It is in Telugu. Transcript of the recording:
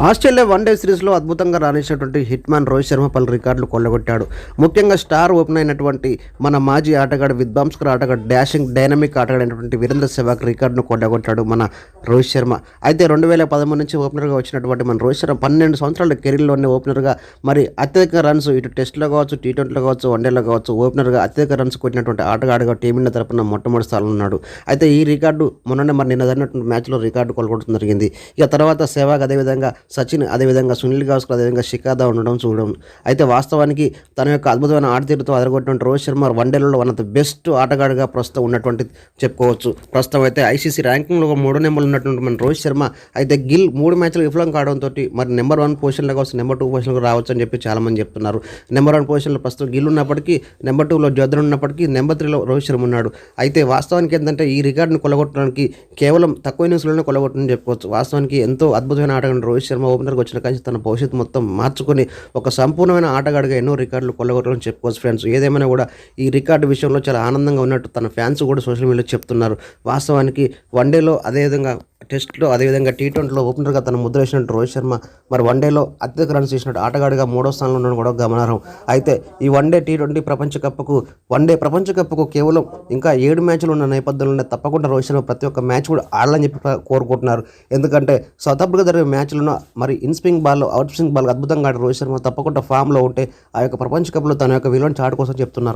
ఆస్ట్రేలియా వన్డే సిరీస్లో అద్భుతంగా రాణించినటువంటి హిట్ మ్యాన్ రోహిత్ శర్మ పలు రికార్డులు కొల్లగొట్టాడు. ముఖ్యంగా స్టార్ ఓపెన్ అయినటువంటి మన మాజీ ఆటగాడు విధ్వంస్కర్ ఆటగాడు డాషింగ్ డైనమిక్ ఆటగాడైనటువంటి వీరేంద్ర సెవాగ్ రికార్డును కొల్లగొట్టాడు మన రోహిత్ శర్మ. అయితే రెండు వేల పదమూడు నుంచి ఓపెనర్గా వచ్చినటువంటి మన రోహిత్ శర్మ పన్నెండు సంవత్సరాల కెరీర్లోనే ఓపెనర్గా మరి అత్యధిక రన్స్ ఇటు టెస్ట్లో కావచ్చు టీ ట్వంటీలో కావచ్చు వన్డేలో కావచ్చు ఓపెనర్గా అత్యధిక రన్స్ కొట్టినటువంటి ఆటగాడుగా టీమిండియా తరపున మొట్టమొదటి స్థానంలో ఉన్నాడు. అయితే ఈ రికార్డు మొన్ననే మరి నిన్న జరిగినటువంటి మ్యాచ్లో రికార్డు కొలగొట్టడం జరిగింది. ఇక తర్వాత సెవాగ్ అదేవిధంగా సచిన్ అదేవిధంగా సునీల్ గావస్కర్ అదేవిధంగా షికాదా ఉండడం చూడడం. అయితే వాస్తవానికి తన యొక్క అద్భుతమైన ఆడతీరుతో అదరగొట్టినటువంటి రోహిత్ శర్మ వన్డేలలో వన్ ఆఫ్ ద బెస్ట్ ఆటగాడిగా ప్రస్తుతం ఉన్నటువంటి చెప్పుకోవచ్చు. ప్రస్తుతం అయితే ఐసీసీ ర్యాంకింగ్లో మూడో నెంబర్లు ఉన్నటువంటి మన రోహిత్ శర్మ అయితే గిల్ మూడు మ్యాచ్లు విఫలం కావడంతో మరి నెంబర్ వన్ పొజిషన్లో కావచ్చు నెంబర్ టూ పొజిషన్లో రావచ్చు అని చెప్పి చాలామంది చెప్తున్నారు. నెంబర్ వన్ పొజిషన్లో ప్రస్తుతం గిల్ ఉన్నప్పటికీ నెంబర్ టూలో జోధన్ ఉన్నప్పటికీ నెంబర్ త్రీలో రోహిత్ శర్మ ఉన్నాడు. అయితే వాస్తవానికి ఏంటంటే ఈ రికార్డును కొలగొట్టడానికి కేవలం తక్కువ ఇన్నింగ్స్లోనే కొలగొట్టని చెప్పుకోవచ్చు. వాస్తవానికి ఎంతో అద్భుతమైన ఆటగాడు రోహిత్ శర్మ. ఓపెనర్కి వచ్చిన కానీ తన భవిష్యత్తు మొత్తం మార్చుకొని ఒక సంపూర్ణమైన ఆటగాడిగా ఎన్నో రికార్డులు కొల్లగొట్టాలని చెప్పుకోవచ్చు ఫ్రెండ్స్. ఏదేమైనా కూడా ఈ రికార్డు విషయంలో చాలా ఆనందంగా ఉన్నట్టు తన ఫ్యాన్స్ కూడా సోషల్ మీడియాలో చెప్తున్నారు. వాస్తవానికి వన్డేలో అదేవిధంగా టెస్ట్లో అదేవిధంగా టీ ట్వంటీలో ఓపెనర్గా తన ముద్ర వేసినట్టు రోహిత్ శర్మ మరి వన్డేలో అత్యధిక రన్స్ చేసినట్టు ఆటగాడిగా మూడో స్థానంలో ఉండడం కూడా గమనార్హం. అయితే ఈ వన్డే టీ ట్వంటీ ప్రపంచ కప్కు వన్డే ప్రపంచ కప్కు కేవలం ఇంకా ఏడు మ్యాచ్లు ఉన్న నేపథ్యంలోనే తప్పకుండా రోహిత్ శర్మ ప్రతి ఒక్క మ్యాచ్ కూడా ఆడాలని చెప్పి కోరుకుంటున్నారు. ఎందుకంటే సౌత్ ఆఫ్రికా జరిగే మ్యాచ్లను మరి in swing ball out swing ball అద్భుతంగా ఆడే రోహిత్ శర్మ తప్పకుండా ఫామ్లో ఉంటే ఆ యొక్క ప్రపంచ కప్లో తన యొక్క విలువను చాటు కోసం చెప్తున్నారు.